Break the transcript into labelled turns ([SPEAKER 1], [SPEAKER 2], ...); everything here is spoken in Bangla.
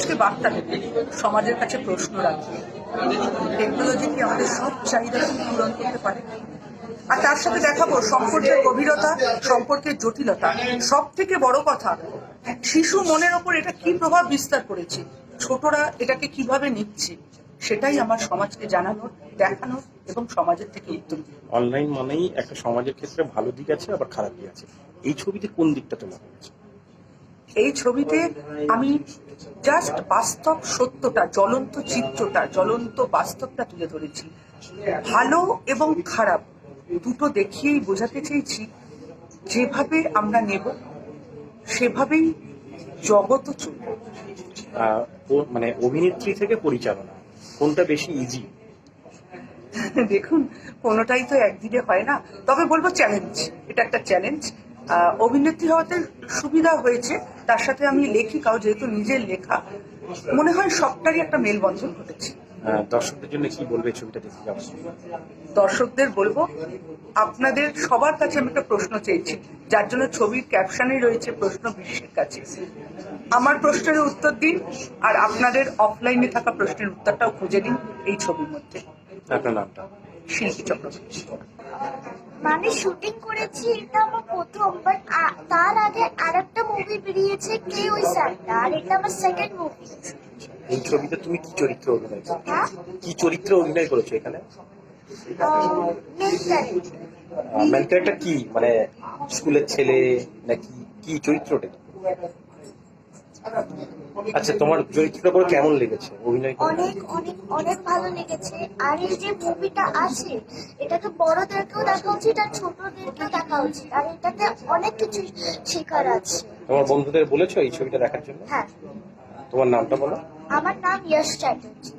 [SPEAKER 1] সমাজকে বার্তা দেবে সমাজের কাছে প্রশ্ন রাখবে। টেকনোলজি কি আমাদের সব চাহিদা পূরণ করতে পারে? আর তার সাথে দেখাবো সম্পর্কের গভীরতা সম্পর্কের জটিলতা। সব থেকে বড় কথা শিশু মনের ওপর এটা কি প্রভাব বিস্তার করেছে? ছোটরা এটাকে কীভাবে নিচ্ছে? সেটাই আমার সমাজকে জানানোর দেখানোর এবং সমাজের থেকে উত্তর।
[SPEAKER 2] অনলাইন মানেই একটা সমাজের ক্ষেত্রে ভালো দিক আছে আবার খারাপ দিক আছে। এই ছবিতে কোন দিকটা হয়েছে
[SPEAKER 1] এই ছবিতে আমি জাস্ট বাস্তব সত্যটা জ্বলন্ত চিত্রটা জ্বলন্ত বাস্তবটা তুলে ধরেছি। ভালো এবং খারাপ দুটো দেখিয়েই বোঝাতে চেয়েছি যেভাবে আমরা নেব সেভাবেই জগৎ চলবে।
[SPEAKER 2] মানে অভিনেত্রী থেকে পরিচালনা কোনটা বেশি ইজি
[SPEAKER 1] দেখুন কোনোটাই তো একদিনে হয় না। তবে বলব চ্যালেঞ্জ এটা একটা চ্যালেঞ্জ অভিনেত্রী হওয়াতে সুবিধা হয়েছে। তার সাথে আমি লেখিকাও যেহেতু নিজের লেখা মনে হয় সবটারই একটা মেলবন্ধন ঘটেছে।
[SPEAKER 2] দর্শকদের জন্য কি বলবে ছবিটা দেখে যাওয়ার
[SPEAKER 1] দর্শকদের বলব আপনাদের সবার কাছে আমি একটা প্রশ্ন চেয়েছি যার জন্য ছবির ক্যাপশনে রয়েছে প্রশ্ন বিশ্বের কাছে। আমার প্রশ্নের উত্তর দিন আর আপনাদের অফলাইনে থাকা প্রশ্নের উত্তরটাও খুঁজে দিন এই ছবির মধ্যে।
[SPEAKER 2] আপনার নামটা?
[SPEAKER 1] শিল্পী চক্রবর্তী।
[SPEAKER 3] মানে শুটিং করেছি এটা আমার প্রথম বাট তার আগে আর একটা মুভি বেরিয়েছে কে ওই স্যারটা আর এটা আমার সেকেন্ড মুভি
[SPEAKER 2] এই ছবিতে তুমি কি চরিত্র অভিনয় করেছ?
[SPEAKER 3] হ্যাঁ?
[SPEAKER 2] কি চরিত্র অভিনয় করেছ এখানে?
[SPEAKER 3] মেন ক্যারেক্টার
[SPEAKER 2] কি? মানে স্কুলের ছেলে নাকি কি চরিত্রটা? আচ্ছা তোমার চরিত্রটা করে কেমন লেগেছে? অভিনয়
[SPEAKER 3] অনেক অনেক অনেক ভালো লেগেছে। আর এই যে মুভিটা আছে এটা তো বড়দেরকেও দেখা উচিত আর ছোটদেরকেও দেখা উচিত। আর এটাতে অনেক কিছু শেখার আছে।
[SPEAKER 2] তোমার বন্ধুদের বলেছ এই ছবিটা দেখার জন্য?
[SPEAKER 3] হ্যাঁ।
[SPEAKER 2] তোমার নামটা বলো।
[SPEAKER 3] আমার নাম ইয়াশ চ্যাটার্জি।